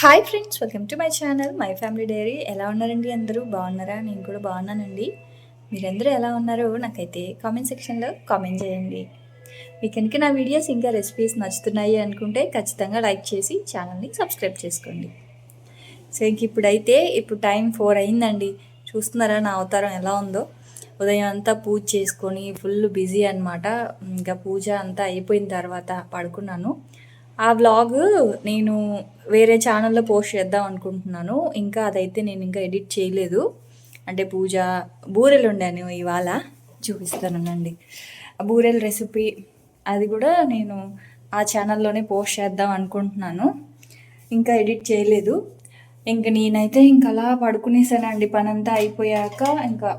Hi friends welcome to my channel my family diary ఎలా ఉన్నారండి అందరూ? బాగున్నారా? నేను కూడా బాగున్నానండి. మీరందరూ ఎలా ఉన్నారో నాకైతే కామెంట్ సెక్షన్లో కామెంట్ చేయండి. మీకు కనుక నా వీడియోస్ ఇంకా రెసిపీస్ నచ్చుతున్నాయి అనుకుంటే ఖచ్చితంగా లైక్ చేసి ఛానల్ని సబ్స్క్రైబ్ చేసుకోండి. సో ఇంక ఇప్పుడైతే ఇప్పుడు టైం ఫోర్ అయిందండి. చూస్తున్నారా నా అవతారం ఎలా ఉందో? ఉదయం అంతా పూజ చేసుకొని ఫుల్ బిజీ అనమాట ఇంకా పూజ అంతా అయిపోయిన తర్వాత పడుకున్నాను. ఆ వ్లాగ్ నేను వేరే ఛానల్లో పోస్ట్ చేద్దాం అనుకుంటున్నాను. ఇంకా అదైతే నేను ఇంకా ఎడిట్ చేయలేదు. అంటే పూజ బూరెలు ఉండాను ఇవాళ. చూపిస్తానండి ఆ బూరెల రెసిపీ అది కూడా నేను ఆ ఛానల్లోనే పోస్ట్ చేద్దాం అనుకుంటున్నాను. ఇంకా ఎడిట్ చేయలేదు. ఇంక నేనైతే ఇంక అలా పడుకునేసానండి. పనంతా అయిపోయాక ఇంకా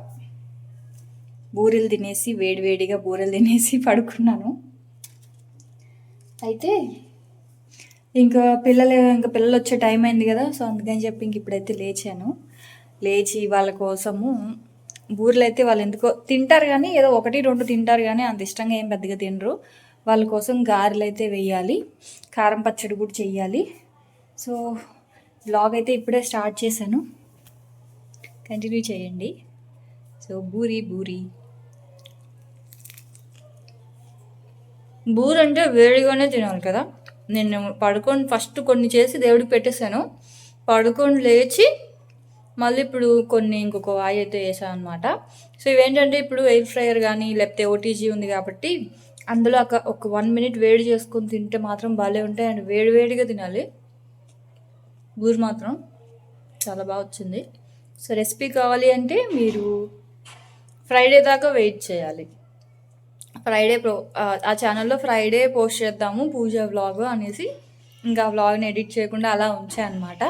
బూరెలు తినేసి వేడివేడిగా బూరెలు తినేసి పడుకున్నాను. అయితే ఇంకా పిల్లలు ఇంకా పిల్లలు వచ్చే టైం అయింది కదా సో అందుకని చెప్పి ఇంక ఇప్పుడైతే లేచాను. లేచి వాళ్ళ కోసము బూరెలు అయితే వాళ్ళు ఎందుకో తింటారు కానీ ఏదో ఒకటి రెండు తింటారు కానీ అంత ఇష్టంగా ఏం పెద్దగా తినరు. వాళ్ళ కోసం గారెలు అయితే వేయాలి కారం పచ్చడి కూడా చెయ్యాలి. సో బ్లాగ్ అయితే ఇప్పుడే స్టార్ట్ చేశాను. కంటిన్యూ చేయండి. సో బూరి బూరి. బూరంటే అంటే వేడిగానే తినాలి కదా. నేను పడుకొని ఫస్ట్ కొన్ని చేసి దేవుడికి పెట్టేశాను. పడుకొని లేచి మళ్ళీ ఇప్పుడు కొన్ని ఇంకొక వాయి అయితే వేసాను అనమాట సో ఇవేంటంటే ఇప్పుడు ఎయిర్ ఫ్రైయర్ కానీ లేకపోతే ఓటీజీ ఉంది కాబట్టి అందులో ఒక ఒక వన్ మినిట్ వేడి చేసుకొని తింటే మాత్రం భలే ఉంటాయి అండ్ వేడి వేడిగా తినాలి. బూరి మాత్రం చాలా బాగా వచ్చింది. సో రెసిపీ కావాలి అంటే మీరు ఫ్రైడే దాకా వెయిట్ చేయాలి. ఫ్రైడే ప్రో ఆ ఛానల్లో ఫ్రైడే పోస్ట్ చేద్దాము పూజ వ్లాగ్ అనేసి. ఇంకా వ్లాగ్ని ఎడిట్ చేయకుండా అలా ఉంచా అనమాట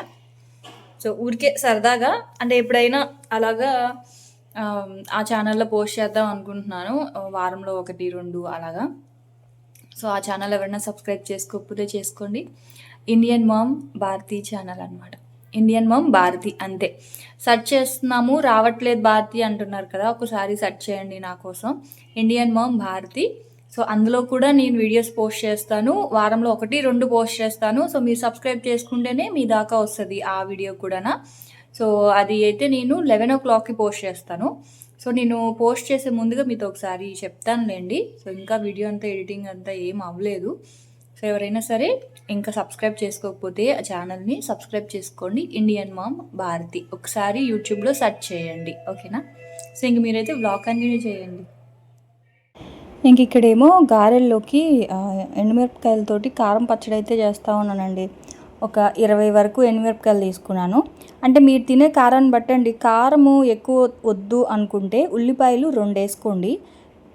సో ఊరికే సరదాగా అంటే ఎప్పుడైనా అలాగా ఆ ఛానల్లో పోస్ట్ చేద్దాం అనుకుంటున్నాను. వారంలో ఒకటి రెండు అలాగా. సో ఆ ఛానల్ ఎవరైనా సబ్స్క్రైబ్ చేసుకోకపోతే చేసుకోండి. ఇండియన్ మామ్ భారతీ ఛానల్ అనమాట ఇండియన్ మమ్ భారతి అంతే. సెర్చ్ చేస్తున్నాము రావట్లేదు భారతి అంటున్నారు కదా ఒకసారి సెర్చ్ చేయండి నా కోసం. ఇండియన్ మమ్ భారతి సో అందులో కూడా నేను వీడియోస్ పోస్ట్ చేస్తాను వారంలో ఒకటి రెండు పోస్ట్ చేస్తాను. సో మీరు సబ్స్క్రైబ్ చేసుకుంటేనే మీ దాకా వస్తుంది ఆ వీడియో కూడా సో అది అయితే నేను లెవెన్ ఓ క్లాక్కి పోస్ట్ చేస్తాను. సో నేను పోస్ట్ చేసే ముందుగా మీతో ఒకసారి చెప్తానులేండి. సో ఇంకా వీడియో అంతా ఎడిటింగ్ అంతా ఏం అవ్వలేదు. సో ఎవరైనా సరే ఇంకా సబ్స్క్రైబ్ చేసుకోకపోతే ఆ ఛానల్ని సబ్స్క్రైబ్ చేసుకోండి. Indian mom Bharathi. ఒకసారి యూట్యూబ్లో సెర్చ్ చేయండి. ఓకేనా? సో ఇంక మీరైతే బ్లాగ్ కంటిన్యూ చేయండి. ఇంక ఇక్కడేమో గారెల్లోకి ఎండుమిరపకాయలతోటి కారం పచ్చడి అయితే చేస్తూ ఉన్నానండి. ఒక ఇరవై వరకు ఎండుమిరపకాయలు తీసుకున్నాను. అంటే మీరు తినే కారాన్ని బట్టండి కారము ఎక్కువ వద్దు అనుకుంటే ఉల్లిపాయలు రెండు వేసుకోండి.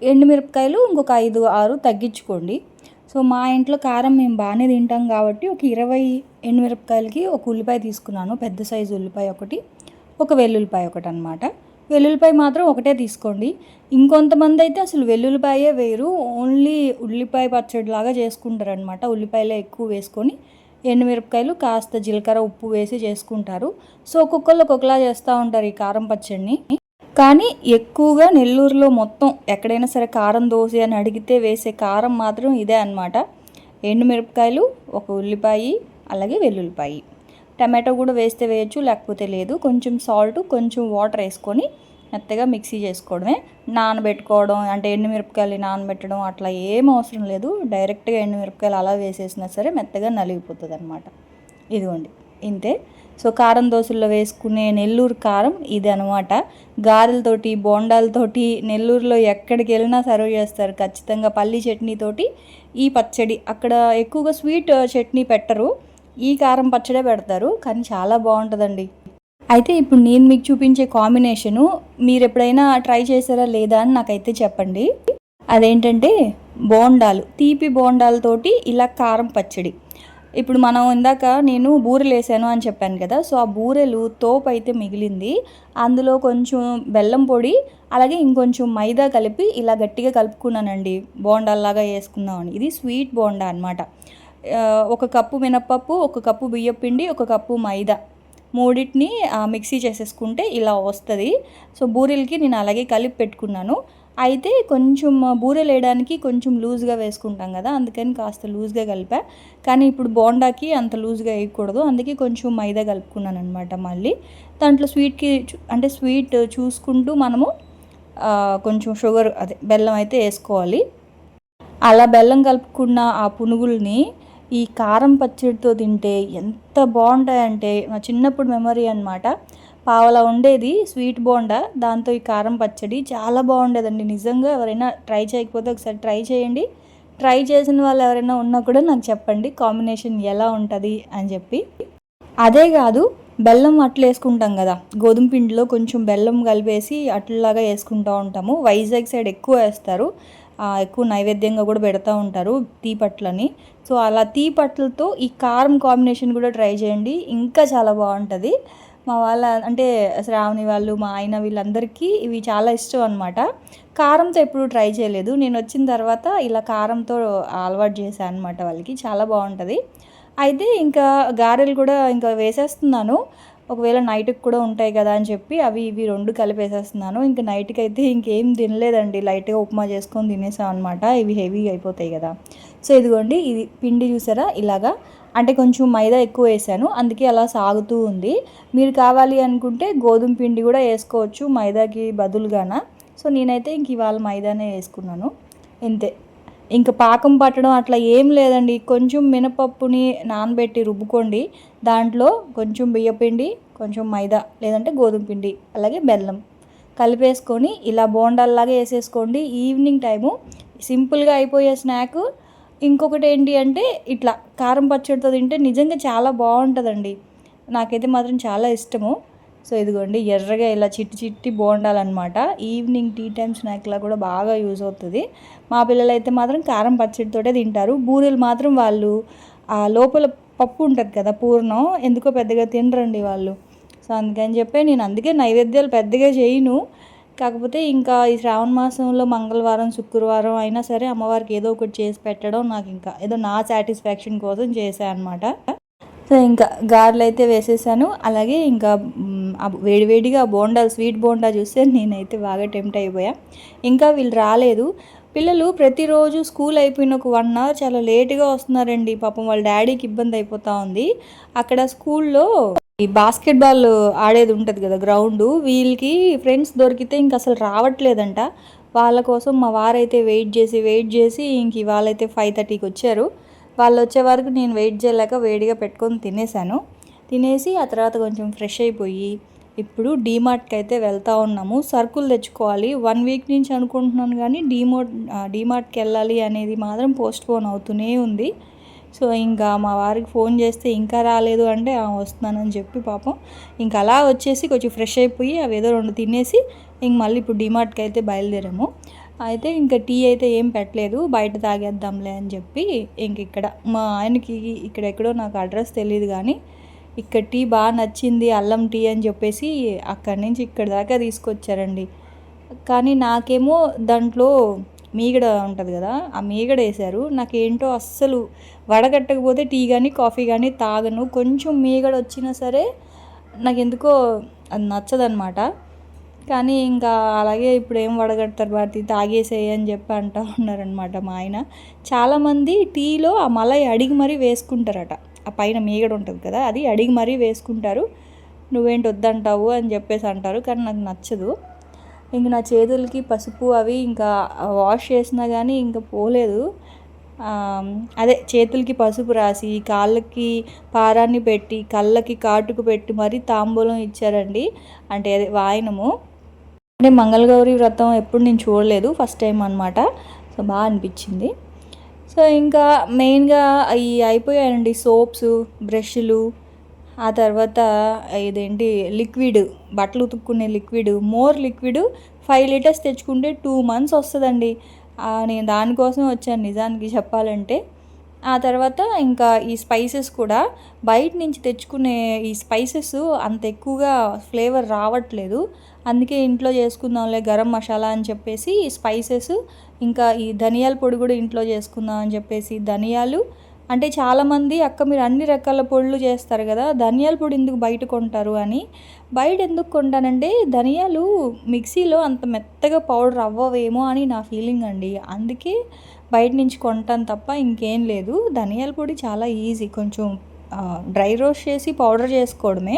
ఎండుమిరపకాయలు ఇంకొక ఐదు ఆరు తగ్గించుకోండి. సో మా ఇంట్లో కారం మేము బాగానే తింటాం కాబట్టి ఒక ఇరవై ఎండుమిరపకాయలకి ఒక ఉల్లిపాయ తీసుకున్నాను పెద్ద సైజు ఉల్లిపాయ ఒకటి ఒక వెల్లుల్లిపాయ ఒకటి అనమాట వెల్లుల్లిపాయ మాత్రం ఒకటే తీసుకోండి. ఇంకొంతమంది అయితే అసలు వెల్లుల్లిపాయే వేరు ఓన్లీ ఉల్లిపాయ పచ్చడి లాగా చేసుకుంటారు అనమాట ఉల్లిపాయలే ఎక్కువ వేసుకొని ఎండుమిరపకాయలు కాస్త జీలకర్ర ఉప్పు వేసి చేసుకుంటారు. సో ఒక్కొక్కళ్ళు ఒక్కొక్కలా చేస్తూ ఉంటారు ఈ కారం పచ్చడిని. కానీ ఎక్కువగా నెల్లూరులో మొత్తం ఎక్కడైనా సరే కారం దోశ అని అడిగితే వేసే కారం మాత్రం ఇదే అనమాట ఎండుమిరపకాయలు ఒక ఉల్లిపాయ అలాగే వెల్లుల్లిపాయి. టమాటో కూడా వేస్తే వేయచ్చు లేకపోతే లేదు. కొంచెం సాల్ట్ కొంచెం వాటర్ వేసుకొని మెత్తగా మిక్సీ చేసుకోవడమే. నానబెట్టుకోవడం అంటే ఎండుమిరపకాయలు నానబెట్టడం అట్లా ఏం అవసరం లేదు. డైరెక్ట్గా ఎండుమిరపకాయలు అలా వేసేసినా సరే మెత్తగా నలిగిపోతుంది అనమాట ఇదిగోండి. ఇంతే. సో కారం దోశల్లో వేసుకునే నెల్లూరు కారం ఇది అనమాట గారెలతోటి బోండాలతోటి నెల్లూరులో ఎక్కడికి వెళ్ళినా సర్వ్ చేస్తారు. ఖచ్చితంగా పల్లి చట్నీతోటి ఈ పచ్చడి. అక్కడ ఎక్కువగా స్వీట్ చట్నీ పెట్టరు. ఈ కారం పచ్చడే పెడతారు. కానీ చాలా బాగుంటుందండి. అయితే ఇప్పుడు నేను మీకు చూపించే కాంబినేషను మీరు ఎప్పుడైనా ట్రై చేశారా లేదా అని నాకైతే చెప్పండి. అదేంటంటే బోండాలు. తీపి బోండాలతోటి ఇలా కారం పచ్చడి. ఇప్పుడు మనం ఇందాక నేను బూరెలు వేసాను అని చెప్పాను కదా సో ఆ బూరెలు తోపు అయితే మిగిలింది. అందులో కొంచెం బెల్లం పొడి అలాగే ఇంకొంచెం మైదా కలిపి ఇలా గట్టిగా కలుపుకున్నానండి. బోండాల్లాగా వేసుకుందామని. ఇది స్వీట్ బోండా అనమాట ఒక కప్పు మినప్పప్పు ఒక కప్పు బియ్యపిండి ఒక కప్పు మైదా. మూడింటిని మిక్సీ చేసేసుకుంటే ఇలా వస్తుంది. సో బూరెలకి నేను అలాగే కలిపి పెట్టుకున్నాను. అయితే కొంచెం బూరెలు వేయడానికి కొంచెం లూజ్గా వేసుకుంటాం కదా అందుకని కాస్త లూజ్గా కలిపా. కానీ ఇప్పుడు బోండాకి అంత లూజ్గా వేయకూడదు. అందుకే కొంచెం మైదా కలుపుకున్నాను అనమాట మళ్ళీ. దాంట్లో స్వీట్కి చూ- అంటే స్వీట్ చూసుకుంటూ మనము కొంచెం షుగర్ అదే బెల్లం అయితే వేసుకోవాలి. అలా బెల్లం కలుపుకున్న ఆ పునుగుల్ని ఈ కారం పచ్చడితో తింటే ఎంత బాగుంటాయంటే మా చిన్నప్పుడు మెమరీ అన్నమాట. పావలా ఉండేది స్వీట్ బోండా. దాంతో ఈ కారం పచ్చడి చాలా బాగుండేదండి. నిజంగా ఎవరైనా ట్రై చేయకపోతే ఒకసారి ట్రై చేయండి. ట్రై చేసిన వాళ్ళు ఎవరైనా ఉన్నా కూడా నాకు చెప్పండి కాంబినేషన్ ఎలా ఉంటుంది అని చెప్పి. అదే కాదు బెల్లం అట్లు వేసుకుంటాం కదా గోధుమ పిండిలో కొంచెం బెల్లం కలిపేసి అట్లలాగా వేసుకుంటూ ఉంటాము. వైజాగ్ సైడ్ ఎక్కువ వేస్తారు. ఎక్కువ నైవేద్యంగా కూడా పెడతా ఉంటారు తీపట్లని. సో అలా తీపట్లతో ఈ కారం కాంబినేషన్ కూడా ట్రై చేయండి. ఇంకా చాలా బాగుంటుంది. మా వాళ్ళ అంటే శ్రావణి వాళ్ళు మా ఆయన వీళ్ళందరికీ ఇవి చాలా ఇష్టం అనమాట కారంతో ఎప్పుడు ట్రై చేయలేదు. నేను వచ్చిన తర్వాత ఇలా కారంతో అలవాటు చేశాను అనమాట వాళ్ళకి. చాలా బాగుంటుంది. అయితే ఇంకా గారెలు కూడా ఇంకా వేసేస్తున్నాను. ఒకవేళ నైట్కి కూడా ఉంటాయి కదా అని చెప్పి అవి ఇవి రెండు కలిపేసేస్తున్నాను ఇంకా నైట్కి అయితే ఇంకేం తినలేదండి. లైట్గా ఉప్మా చేసుకొని తినేసాం అనమాట ఇవి హెవీగా అయిపోతాయి కదా. సో ఇదిగోండి ఇది పిండి చూసారా? ఇలాగా అంటే కొంచెం మైదా ఎక్కువ వేసాను అందుకే అలా సాగుతూ ఉంది. మీరు కావాలి అనుకుంటే గోధుమ పిండి కూడా వేసుకోవచ్చు మైదాకి బదులుగాన? సో నేనైతే ఇంక ఇవాళ మైదానే వేసుకున్నాను. ఇంతే. ఇంకా పాకం పట్టడం అట్లా ఏం లేదండి. కొంచెం మినపప్పుని నానబెట్టి రుబ్బుకోండి. దాంట్లో కొంచెం బియ్యపిండి కొంచెం మైదా లేదంటే గోధుమ పిండి అలాగే బెల్లం కలిపేసుకొని ఇలా బోండాల్లాగా వేసేసుకోండి. ఈవినింగ్ టైము సింపుల్గా అయిపోయే స్నాక్ ఇంకొకటి ఏంటి అంటే ఇట్లా కారం పచ్చడితో తింటే నిజంగా చాలా బాగుంటుందండి. నాకైతే మాత్రం చాలా ఇష్టము. సో ఇదిగోండి ఎర్రగా ఇలా చిట్టి చిట్టి బాగుండాలన్నమాట ఈవినింగ్ టీ టైం స్నాక్లా కూడా బాగా యూజ్ అవుతుంది. మా పిల్లలు అయితే మాత్రం కారం పచ్చడితోటే తింటారు. బూరెలు మాత్రం వాళ్ళు ఆ లోపల పప్పు ఉంటుంది కదా పూర్ణం ఎందుకో పెద్దగా తినరండి వాళ్ళు. సో అందుకని చెప్పి నేను అందుకే నైవేద్యాలు పెద్దగా చేయను. కాకపోతే ఇంకా ఈ శ్రావణ మాసంలో మంగళవారం శుక్రవారం అయినా సరే అమ్మవారికి ఏదో ఒకటి చేసి పెట్టడం నాకు ఇంకా ఏదో నా సాటిస్ఫాక్షన్ కోసం చేశాను అనమాట సో ఇంకా గారెలు అయితే వేసేసాను. అలాగే ఇంకా ఆ వేడివేడిగా బోండా స్వీట్ బోండా చూస్తే నేనైతే బాగా టెంప్ట్ అయిపోయా. ఇంకా వీళ్ళు రాలేదు. పిల్లలు ప్రతిరోజు స్కూల్ అయిపోయిన ఒక వన్ అవర్ చాలా లేట్గా వస్తున్నారండి. పాపం వాళ్ళ డాడీకి ఇబ్బంది అయిపోతూ ఉంది. అక్కడ స్కూల్లో ఈ బాస్కెట్బాల్ ఆడేది ఉంటుంది కదా గ్రౌండ్ వీళ్ళకి ఫ్రెండ్స్ దొరికితే ఇంక అసలు రావట్లేదంట. వాళ్ళ కోసం మా వారైతే వెయిట్ చేసి వెయిట్ చేసి ఇంక ఇవాళైతే ఫైవ్ థర్టీకి వచ్చారు. వాళ్ళు వచ్చే వరకు నేను వెయిట్ చేయలేక వేడిగా పెట్టుకొని తినేసాను. తినేసి ఆ తర్వాత కొంచెం ఫ్రెష్ అయిపోయి ఇప్పుడు డీమార్ట్కి అయితే వెళ్తా ఉన్నాము. సర్కులు తెచ్చుకోవాలి. వన్ వీక్ నుంచి అనుకుంటున్నాను కానీ డీమోట్ డీమార్ట్కి వెళ్ళాలి అనేది మాత్రం పోస్ట్ పోన్ అవుతూనే ఉంది. సో ఇంకా మా వారికి ఫోన్ చేస్తే ఇంకా రాలేదు అంటే వస్తున్నానని చెప్పి పాపం ఇంకా అలా వచ్చేసి కొంచెం ఫ్రెష్ అయిపోయి అవి ఏదో రెండు తినేసి ఇంక మళ్ళీ ఇప్పుడు డిమార్ట్కి అయితే బయలుదేరాము. అయితే ఇంకా టీ అయితే ఏం పెట్టలేదు బయట తాగేద్దాంలే అని చెప్పి ఇంక ఇక్కడ మా ఆయనకి ఇక్కడ ఎక్కడో నాకు అడ్రస్ తెలియదు కానీ ఇక్కడ టీ బాగా నచ్చింది అల్లం టీ అని చెప్పేసి అక్కడి నుంచి ఇక్కడ దాకా తీసుకొచ్చారండి. కానీ నాకేమో దాంట్లో మీగడ ఉంటుంది కదా ఆ మీగడ వేశారు. నాకేంటో అస్సలు వడగట్టకపోతే టీ కానీ కాఫీ కానీ తాగను. కొంచెం మీగడ వచ్చినా సరే నాకు ఎందుకో అది నచ్చదనమాట కానీ ఇంకా అలాగే ఇప్పుడు ఏం వడగడతారు భారతి తాగేసేయి అని చెప్పి అంటూ ఉన్నారనమాట మా ఆయన. చాలామంది టీలో ఆ మలై అడిగి మరీ వేసుకుంటారట. ఆ పైన మీగడ ఉంటుంది కదా అది అడిగి మరీ వేసుకుంటారు. నువ్వేంటి వద్దంటావు? అని చెప్పేసి అంటారు. కానీ నాకు నచ్చదు. ఇంక నా చేతులకి పసుపు అవి ఇంకా వాష్ చేసినా కానీ ఇంకా పోలేదు. అదే చేతులకి పసుపు రాసి కాళ్ళకి పారాన్ని పెట్టి కళ్ళకి కాటుకు పెట్టి మరీ తాంబూలం ఇచ్చారండి. అంటే అదే వాయనము. అంటే మంగళగౌరి వ్రతం ఎప్పుడు నేను చూడలేదు ఫస్ట్ టైం అనమాట సో బాగా అనిపించింది. సో ఇంకా మెయిన్గా ఈ అయిపోయాయండి సోప్స్ బ్రష్లు. ఆ తర్వాత ఇదేంటి లిక్విడ్ బట్టలు ఉతుక్కునే liquid more liquid five litres తెచ్చుకుంటే టూ మంత్స్ వస్తుందండి. నేను దానికోసం వచ్చాను నిజానికి చెప్పాలంటే. ఆ తర్వాత ఇంకా ఈ స్పైసెస్ కూడా బయట నుంచి తెచ్చుకునే ఈ స్పైసెస్ అంత ఎక్కువగా ఫ్లేవర్ రావట్లేదు. అందుకే ఇంట్లో చేసుకుందాంలే గరం మసాలా అని చెప్పేసి ఈ స్పైసెస్ ఇంకా ఈ ధనియాల పొడి కూడా ఇంట్లో చేసుకుందాం అని చెప్పేసి ధనియాలు అంటే చాలామంది అక్క మీరు అన్ని రకాల పొడులు చేస్తారు కదా ధనియాల పొడి ఎందుకు బయట కొంటారు? అని. బయట ఎందుకు కొంటానంటే ధనియాలు మిక్సీలో అంత మెత్తగా పౌడర్ అవ్వవేమో అని నా ఫీలింగ్ అండి. అందుకే బయట నుంచి కొంటాను తప్ప ఇంకేం లేదు. ధనియాల పొడి చాలా ఈజీ. కొంచెం డ్రై రోస్ట్ చేసి పౌడర్ చేసుకోవడమే.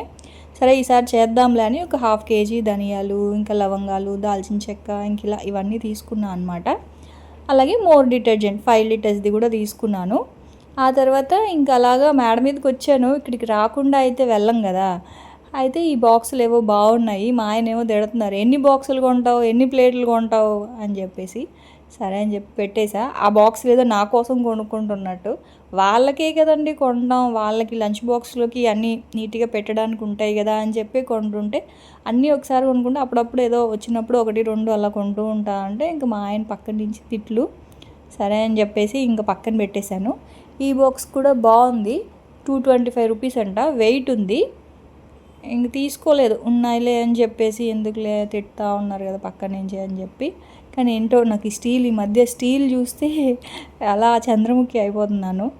సరే ఈసారి చేద్దాంలే అని ఒక హాఫ్ కేజీ ధనియాలు ఇంకా లవంగాలు దాల్చిన చెక్క ఇంక ఇలా ఇవన్నీ తీసుకున్నాను అనమాట అలాగే మోర్ డిటర్జెంట్ ఫైవ్ లీటర్స్ది కూడా తీసుకున్నాను. ఆ తర్వాత ఇంకా అలాగా మేడ మీదకి వచ్చాను ఇక్కడికి రాకుండా అయితే వెళ్ళం కదా. అయితే ఈ బాక్సులు ఏవో బాగున్నాయి మా ఆయన ఏమో తిడుతున్నారు ఎన్ని బాక్సులు కొంటావు? ఎన్ని ప్లేట్లు కొంటావు? అని చెప్పేసి సరే అని చెప్పి పెట్టేసా. ఆ బాక్స్ ఏదో నా కోసం కొనుక్కుంటున్నట్టు. వాళ్ళకే కదండి కొంటాం. వాళ్ళకి లంచ్ బాక్స్లోకి అన్నీ నీట్గా పెట్టడానికి ఉంటాయి కదా అని చెప్పి కొంటుంటే అన్నీ ఒకసారి కొనుక్కుంటే అప్పుడప్పుడు ఏదో వచ్చినప్పుడు ఒకటి రెండు అలా కొంటూ ఉంటా అంటే ఇంకా మా ఆయన పక్కన నుంచి తిట్లు. సరే అని చెప్పేసి ఇంకా పక్కన పెట్టేశాను. ఈ బాక్స్ కూడా బాగుంది. టూ ట్వంటీ ఫైవ్ రూపీస్ అంట. వెయిట్ ఉంది. ఇంక తీసుకోలేదు. ఉన్నాయిలే అని చెప్పేసి ఎందుకులే తిడతా ఉన్నారు కదా పక్క నుంచి అని చెప్పి. కానీ ఏంటో నాకు ఈ స్టీల్ ఈ మధ్య స్టీల్ చూస్తే అలా చంద్రముఖి అయిపోతున్నాను.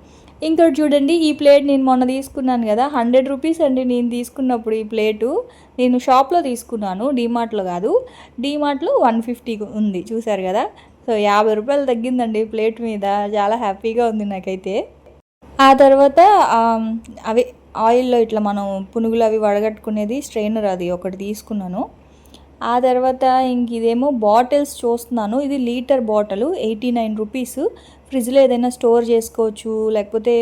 ఇంకోటి చూడండి. ఈ ప్లేట్ నేను మొన్న తీసుకున్నాను కదా. హండ్రెడ్ రూపీస్ అండి నేను తీసుకున్నప్పుడు ఈ ప్లేటు. నేను షాప్లో తీసుకున్నాను. డీమార్ట్లో కాదు. డీమార్ట్లో వన్ ఫిఫ్టీ ఉంది. చూసారు కదా? సో యాభై రూపాయలు తగ్గిందండి ప్లేట్ మీద. చాలా హ్యాపీగా ఉంది నాకైతే. ఆ తర్వాత అవి ఆయిల్లో ఇట్లా మనం పునుగులు అవి వడగట్టుకునేది స్ట్రైనర్ అది ఒకటి తీసుకున్నాను. ఆ తర్వాత ఇంక ఇదేమో బాటిల్స్ చూస్తున్నాను. ఇది litre bottle eighty nine rupees. ఫ్రిడ్జ్లో ఏదైనా స్టోర్ చేసుకోవచ్చు లేకపోతే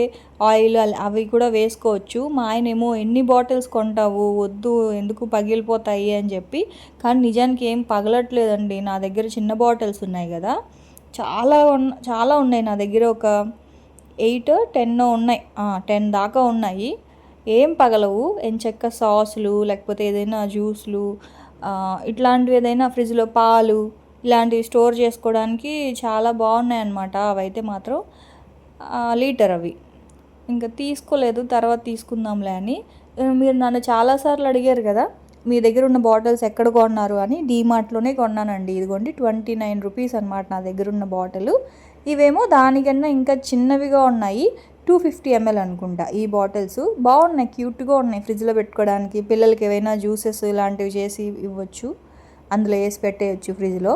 ఆయిల్ అవి కూడా వేసుకోవచ్చు. మా ఆయన ఏమో ఎన్ని బాటిల్స్ కొంటావు వద్దు ఎందుకు పగిలిపోతాయి అని చెప్పి. కానీ నిజానికి ఏం పగలట్లేదండి. నా దగ్గర చిన్న బాటిల్స్ ఉన్నాయి కదా. చాలా ఉన్న చాలా ఉన్నాయి. నా దగ్గర ఒక ఎయిట్ టెన్ ఉన్నాయి. టెన్ దాకా ఉన్నాయి. ఏం పగలవు? ఎంచక్క సాసులు లేకపోతే ఏదైనా జ్యూస్లు ఇట్లాంటివి ఏదైనా ఫ్రిడ్జ్లో పాలు ఇలాంటివి స్టోర్ చేసుకోవడానికి చాలా బాగున్నాయి అన్నమాట అవైతే మాత్రం లీటర్ అవి. ఇంకా తీసుకోలేదు తర్వాత తీసుకుందాంలే అని. మీరు నన్ను చాలాసార్లు అడిగారు కదా మీ దగ్గర ఉన్న బాటిల్స్ ఎక్కడ కొన్నారు అని. డీమార్ట్లోనే కొన్నానండి. ఇదిగోండి ట్వంటీ నైన్ రూపీస్ అనమాట నా దగ్గర ఉన్న బాటిల్. ఇవేమో దానికన్నా ఇంకా చిన్నవిగా ఉన్నాయి. టూ ఫిఫ్టీ ఎంఎల్ అనుకుంటా ఈ బాటిల్స్. బాగున్నాయి క్యూట్గా ఉన్నాయి ఫ్రిడ్జ్లో పెట్టుకోవడానికి పిల్లలకి ఏవైనా జ్యూసెస్ ఇలాంటివి చేసి ఇవ్వచ్చు. అందులో వేసి పెట్టేయచ్చు ఫ్రిడ్జ్లో.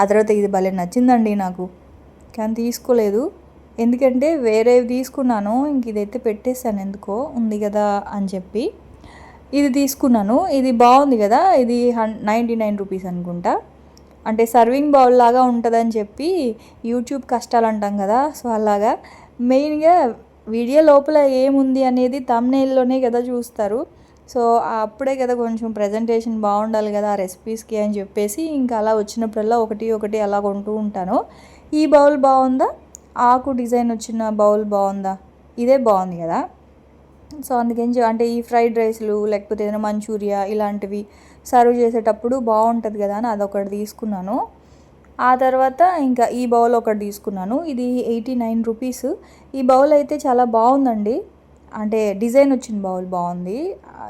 ఆ తర్వాత ఇది భలే నచ్చిందండి నాకు. కానీ తీసుకోలేదు. ఎందుకంటే వేరేవి తీసుకున్నాను ఇంక ఇదైతే పెట్టేశాను ఎందుకో ఉంది కదా అని చెప్పి. ఇది తీసుకున్నాను. ఇది బాగుంది కదా ఇది హన్ నైంటీ నైన్ రూపీస్ అనుకుంటా. అంటే సర్వింగ్ బౌల్ లాగా ఉంటుందని చెప్పి యూట్యూబ్ కష్టాలు అంటాం కదా సో అలాగా. మెయిన్గా వీడియో లోపల ఏముంది అనేది తమ్నేల్లోనే కదా చూస్తారు. సో అప్పుడే కదా కొంచెం ప్రజెంటేషన్ బాగుండాలి కదా ఆ రెసిపీస్కి అని చెప్పేసి ఇంకా అలా వచ్చినప్పుడల్లా ఒకటి ఒకటి అలా కొంటూ ఉంటాను. ఈ బౌల్ బాగుందా? ఆకు డిజైన్ వచ్చిన బౌల్ బాగుందా? ఇదే బాగుంది కదా. సో అందుకని అంటే ఈ ఫ్రైడ్ రైస్లు లేకపోతే ఏదైనా మంచూరియా ఇలాంటివి సర్వ్ చేసేటప్పుడు బాగుంటుంది కదా అని అదొకటి తీసుకున్నాను. ఆ తర్వాత ఇంకా ఈ బౌల్ ఒకటి తీసుకున్నాను. ఇది ఎయిటీ నైన్ రూపీస్. ఈ బౌల్ అయితే చాలా బాగుందండి. అంటే డిజైన్ వచ్చిన బౌల్ బాగుంది.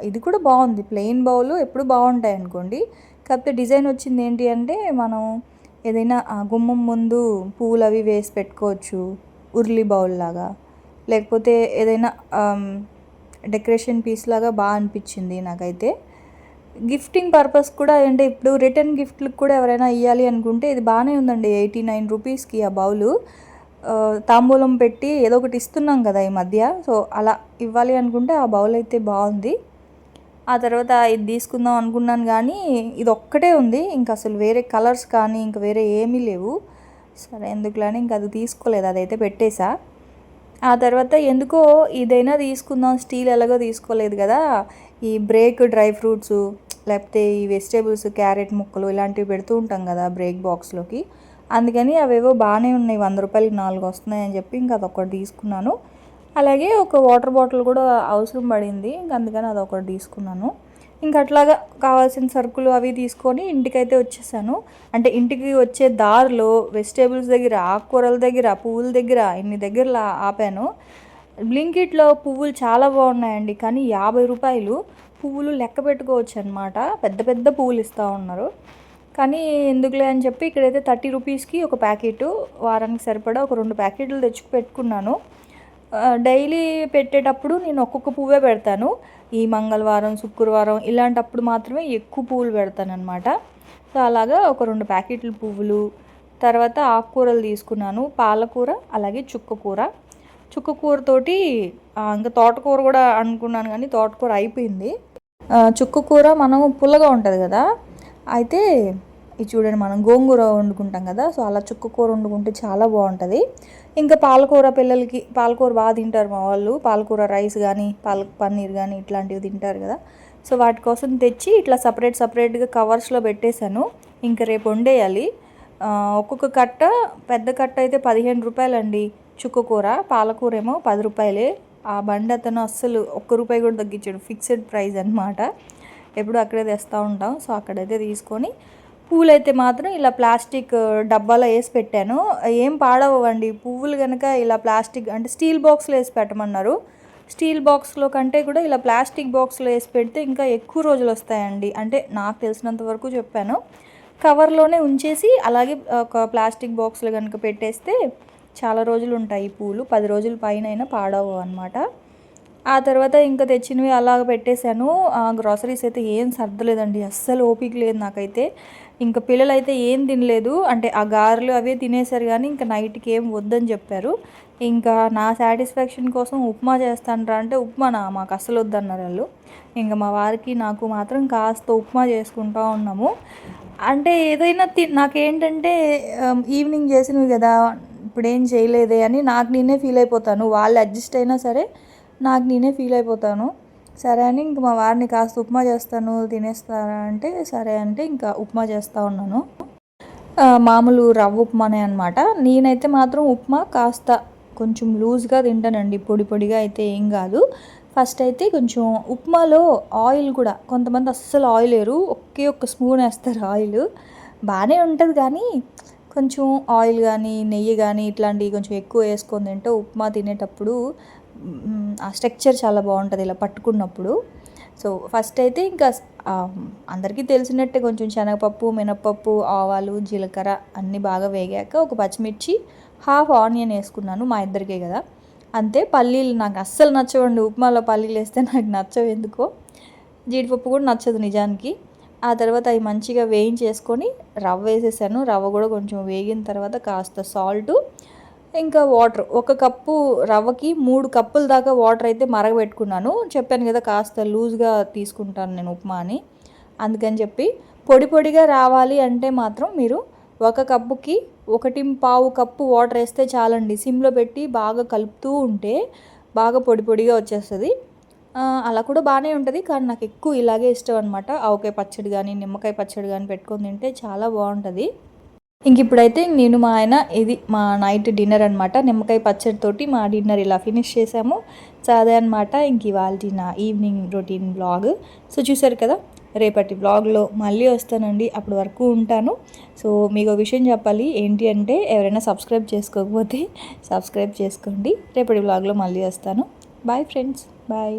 ఇది కూడా బాగుంది. ప్లెయిన్ బౌల్ ఎప్పుడు బాగుంటాయి అనుకోండి. కాకపోతే డిజైన్ వచ్చింది ఏంటి అంటే మనం ఏదైనా గుమ్మం ముందు పువ్వులు అవి వేసి పెట్టుకోవచ్చు. ఉర్లి బౌల్ లాగా. లేకపోతే ఏదైనా డెకరేషన్ పీస్ లాగా బాగా అనిపించింది నాకైతే. గిఫ్టింగ్ పర్పస్ కూడా అంటే ఇప్పుడు రిటర్న్ గిఫ్ట్లకు కూడా ఎవరైనా ఇవ్వాలి అనుకుంటే ఇది బాగానే ఉందండి. ఎయిటీ నైన్ రూపీస్కి ఆ బౌలు. తాంబూలం పెట్టి ఏదో ఒకటి ఇస్తున్నాం కదా ఈ మధ్య. సో అలా ఇవ్వాలి అనుకుంటే ఆ బౌల్ అయితే బాగుంది. ఆ తర్వాత ఇది తీసుకుందాం అనుకున్నాను కానీ ఇది ఒక్కటే ఉంది. ఇంకా అసలు వేరే కలర్స్ కానీ ఇంకా వేరే ఏమీ లేవు. సరే ఎందుకులని ఇంకా అది తీసుకోలేదు. అదైతే పెట్టేశా ఆ తర్వాత ఎందుకో ఇదైనా తీసుకుందాం. స్టీల్ ఎలాగో తీసుకోలేదు కదా. ఈ బ్రేక్ డ్రై ఫ్రూట్స్ లేకపోతే ఈ వెజిటేబుల్స్ క్యారెట్ ముక్కలు ఇలాంటివి పెడుతూ ఉంటాం కదా బ్రేక్ బాక్స్లోకి. అందుకని అవేవో బాగానే ఉన్నాయి. వంద రూపాయలకి నాలుగు వస్తున్నాయని చెప్పి ఇంకా అదొకటి తీసుకున్నాను. అలాగే ఒక వాటర్ బాటిల్ కూడా అవసరం పడింది. ఇంక అందుకని అదొకటి తీసుకున్నాను. ఇంకా అట్లాగా కావాల్సిన సరుకులు అవి తీసుకొని ఇంటికైతే వచ్చేసాను. అంటే ఇంటికి వచ్చే దారిలో వెజిటేబుల్స్ దగ్గర ఆకుకూరల దగ్గర పువ్వుల దగ్గర ఇన్ని దగ్గర ఆపాను. బ్లింకిట్లో పువ్వులు చాలా బాగున్నాయండి. కానీ యాభై రూపాయలు. పువ్వులు లెక్క పెట్టుకోవచ్చు అనమాట పెద్ద పెద్ద పువ్వులు ఇస్తూ ఉన్నారు. కానీ ఎందుకులే అని చెప్పి ఇక్కడైతే థర్టీ రూపీస్కి ఒక ప్యాకెట్ వారానికి సరిపడా ఒక రెండు ప్యాకెట్లు తెచ్చి పెట్టుకున్నాను. డైలీ పెట్టేటప్పుడు నేను ఒక్కొక్క పువ్వే పెడతాను. ఈ మంగళవారం శుక్రవారం ఇలాంటప్పుడు మాత్రమే ఎక్కువ పువ్వులు పెడతాను అనమాట సో అలాగా ఒక రెండు ప్యాకెట్లు పువ్వులు తర్వాత ఆకుకూరలు తీసుకున్నాను. పాలకూర అలాగే చుక్కకూర. చుక్కకూరతోటి ఇంకా తోటకూర కూడా అనుకున్నాను కానీ తోటకూర అయిపోయింది. చుక్కకూర మనం పుల్లగా ఉంటుంది కదా. అయితే ఇది చూడండి మనం గోంగూర వండుకుంటాం కదా సో అలా చుక్కకూర వండుకుంటే చాలా బాగుంటుంది. ఇంకా పాలకూర పిల్లలకి పాలకూర బాగా తింటారు మా వాళ్ళు. పాలకూర రైస్ కానీ పాలక్ పన్నీర్ కానీ ఇట్లాంటివి తింటారు కదా. సో వాటి కోసం తెచ్చి ఇట్లా సపరేట్ సపరేట్గా కవర్స్లో పెట్టేశాను. ఇంకా రేపు వండేయాలి. ఒక్కొక్క కట్ట పెద్ద కట్ట అయితే పదిహేను రూపాయలండి. చుక్కకూర పాలకూర ఏమో పది రూపాయలే. ఆ బండి అతను అస్సలు ఒక్క రూపాయి కూడా తగ్గించాడు. ఫిక్స్డ్ ప్రైస్ అనమాట ఎప్పుడు అక్కడే తెస్తూ ఉంటాం. సో అక్కడైతే తీసుకొని పూలైతే అయితే మాత్రం ఇలా ప్లాస్టిక్ డబ్బాలో వేసి పెట్టాను. ఏం పాడవండి పువ్వులు కనుక ఇలా ప్లాస్టిక్ అంటే స్టీల్ బాక్స్లో వేసి పెట్టమన్నారు. స్టీల్ బాక్స్లో కంటే కూడా ఇలా ప్లాస్టిక్ బాక్స్లో వేసి పెడితే ఇంకా ఎక్కువ రోజులు వస్తాయండి. అంటే నాకు తెలిసినంత వరకు చెప్పాను. కవర్లోనే ఉంచేసి అలాగే ఒక ప్లాస్టిక్ బాక్స్లో కనుక పెట్టేస్తే చాలా రోజులు ఉంటాయి పూలు. పది రోజుల పైన అయినా పాడవు అనమాట ఆ తర్వాత ఇంకా తెచ్చినవి అలాగ పెట్టేశాను. గ్రాసరీస్ అయితే ఏం సర్దలేదండి. అస్సలు ఓపిక లేదు నాకైతే. ఇంకా పిల్లలైతే ఏం తినలేదు. అంటే ఆ గారెలు అవే తినేశారు కానీ ఇంకా నైట్కి ఏం వద్దని చెప్పారు. ఇంకా నా సాటిస్ఫాక్షన్ కోసం ఉప్మా చేస్తానరా అంటే ఉప్మా నా మాకు అస్సలు వద్దన్నారు వాళ్ళు. ఇంకా మా వారికి నాకు మాత్రం కాస్త ఉప్మా చేసుకుంటా ఉన్నాము. అంటే ఏదైనా తి నాకేంటంటే ఈవినింగ్ చేసినవి కదా ఇప్పుడేం చేయలేదే అని నాకు నేనే ఫీల్ అయిపోతాను. వాళ్ళు అడ్జస్ట్ అయినా సరే నాకు నేనే ఫీల్ అయిపోతాను. సరే అని ఇంక మా వారిని కాస్త ఉప్మా చేస్తాను తినేస్తారా అంటే సరే అంటే ఇంకా ఉప్మా చేస్తూ ఉన్నాను. మామూలు రవ్వ ఉప్మానే అనమాట నేనైతే మాత్రం ఉప్మా కాస్త కొంచెం లూజ్గా తింటానండి. పొడి పొడిగా అయితే ఏం కాదు. ఫస్ట్ అయితే కొంచెం ఉప్మాలో ఆయిల్ కూడా కొంతమంది అస్సలు ఆయిల్ వేరు ఒకే ఒక్క స్పూన్ వేస్తారు ఆయిల్. బాగానే ఉంటుంది కానీ కొంచెం ఆయిల్ కానీ నెయ్యి కానీ ఇట్లాంటివి కొంచెం ఎక్కువ వేసుకొని తింటే ఉప్మా తినేటప్పుడు ఆ స్ట్రక్చర్ చాలా బాగుంటుంది ఇలా పట్టుకున్నప్పుడు. సో ఫస్ట్ అయితే ఇంకా అందరికీ తెలిసినట్టే కొంచెం శనగపప్పు మినపప్పు ఆవాలు జీలకర్ర అన్నీ బాగా వేగాక ఒక పచ్చిమిర్చి హాఫ్ ఆనియన్ వేసుకున్నాను మా ఇద్దరికే కదా. అంతే పల్లీలు నాకు అస్సలు నచ్చవండి. ఉప్మాలో పల్లీలు వేస్తే నాకు నచ్చవు ఎందుకో. జీడిపప్పు కూడా నచ్చదు నిజానికి. ఆ తర్వాత అవి మంచిగా వేయించేసుకొని రవ్వ వేసేసాను. రవ్వ కూడా కొంచెం వేగిన తర్వాత కాస్త సాల్ట్ ఇంకా వాటర్. ఒక కప్పు రవ్వకి మూడు కప్పుల దాకా వాటర్ అయితే మరగబెట్టుకున్నాను. చెప్పాను కదా కాస్త లూజ్గా తీసుకుంటాను నేను ఉప్మా అని. అందుకని చెప్పి పొడి పొడిగా రావాలి అంటే మాత్రం మీరు ఒక కప్పుకి ఒకటి పావు కప్పు వాటర్ వేస్తే చాలండి. సిమ్లో పెట్టి బాగా కలుపుతూ ఉంటే బాగా పొడి పొడిగా వచ్చేస్తుంది. అలా కూడా బాగానే ఉంటుంది. కానీ నాకు ఎక్కువ ఇలాగే ఇష్టం అనమాట ఆవకాయ పచ్చడి కానీ నిమ్మకాయ పచ్చడి కానీ పెట్టుకొని తింటే చాలా బాగుంటుంది. ఇంక ఇప్పుడైతే నేను మా ఆయన ఇది మా నైట్ డిన్నర్ అనమాట నిమ్మకాయ పచ్చడితోటి మా డిన్నర్ ఇలా ఫినిష్ చేసాము. సో అదే అనమాట ఇంక ఇవాళ నా ఈవినింగ్ రొటీన్ బ్లాగ్. సో చూసారు కదా రేపటి బ్లాగ్లో మళ్ళీ వస్తానండి. అప్పటి వరకు ఉంటాను. సో మీకు విషయం చెప్పాలి. ఏంటి అంటే ఎవరైనా సబ్స్క్రైబ్ చేసుకోకపోతే సబ్స్క్రైబ్ చేసుకోండి. రేపటి బ్లాగ్లో మళ్ళీ వస్తాను. Bye friends. బాయ్.